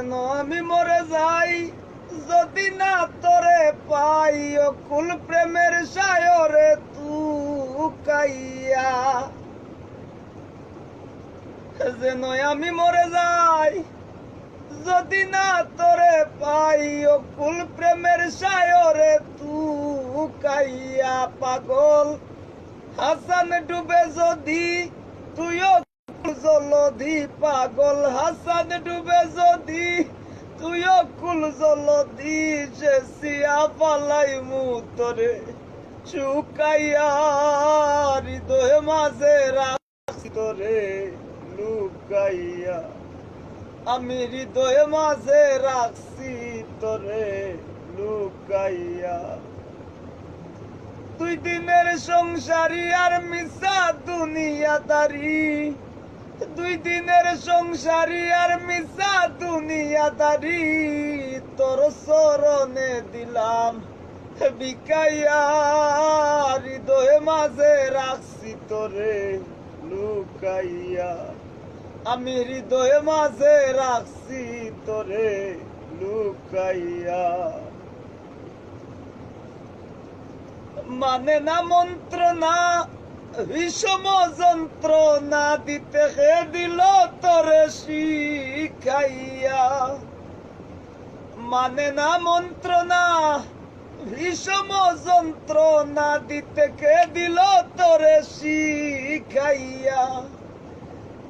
যেন আমি মরে যাই, যদি না তোরে পাই অকুল প্রেমের সায়রে তু কাইয়া যেন আমি মরে যাই, যদি না তোরে পাই অকুল প্রেমের সায়রে তু কাইয়া পাগল, হাসান ডুবে যদি জলধি পাগল হাসান ডুবে যদি, তুইও কুল জলধি সে সিয়া পালাই মুতরে। চুকাইয়া হৃদয় মাঝে রাখছি তোরে, লুকাইয়া। আমি হৃদয় মাঝে রাখছি তোরে, লুকাইয়া। দুই দিনের সংসারী আর মিশা দুনিয়াদারি। দুই দিনের সংসারী আর মিশা দুনিয়াদারি তোর সরণে দিলাম। বিকাইয়া হৃদয় মাঝে রাখছি তোরে লুকাইয়া। আমি হৃদয় মাঝে রাখছি তোরে লুকাইয়া। মানে না মন্ত্রণা বিষম যন্ত্রণা দিতে হে দিল তোরে শিখাইয়া মানে না মন্ত্রণা ভীষম যন্ত্রণা দিতে কে দিল তোরে শিখাইয়া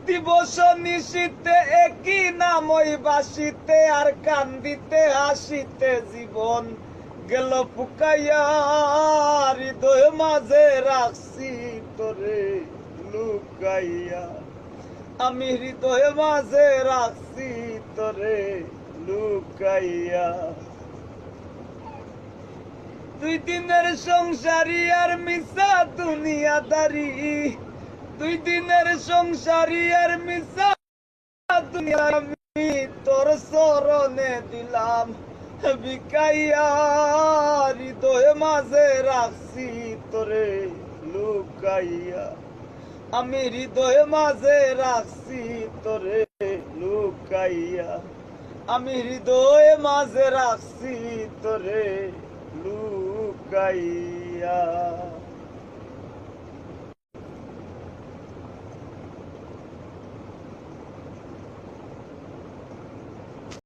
দিবস নিশিতে একই নামই বাসিতে আর কান্দিতে হাসিতে জীবন গেল পুকাইয়া হৃদয় মাঝে রাখছি তোরে লুকাইয়া, আমি হৃদয় মাঝে রাখছি তোরে লুকাইয়া। দুই দিনের সংসারী আর মিশা দুনিয়াদারি, দুই দিনের সংসারী আর মিশা দুনিয়া আমি তোর সরণে দিলাম। বিকাইয়া হৃদয় মাঝে রাখছি তোরে লুকাইয়া আমি হৃদয় মাঝে রাখছি তোরে লুকাইয়া। আমি হৃদয় মাঝে রাখছি তোরে লুকাইয়া।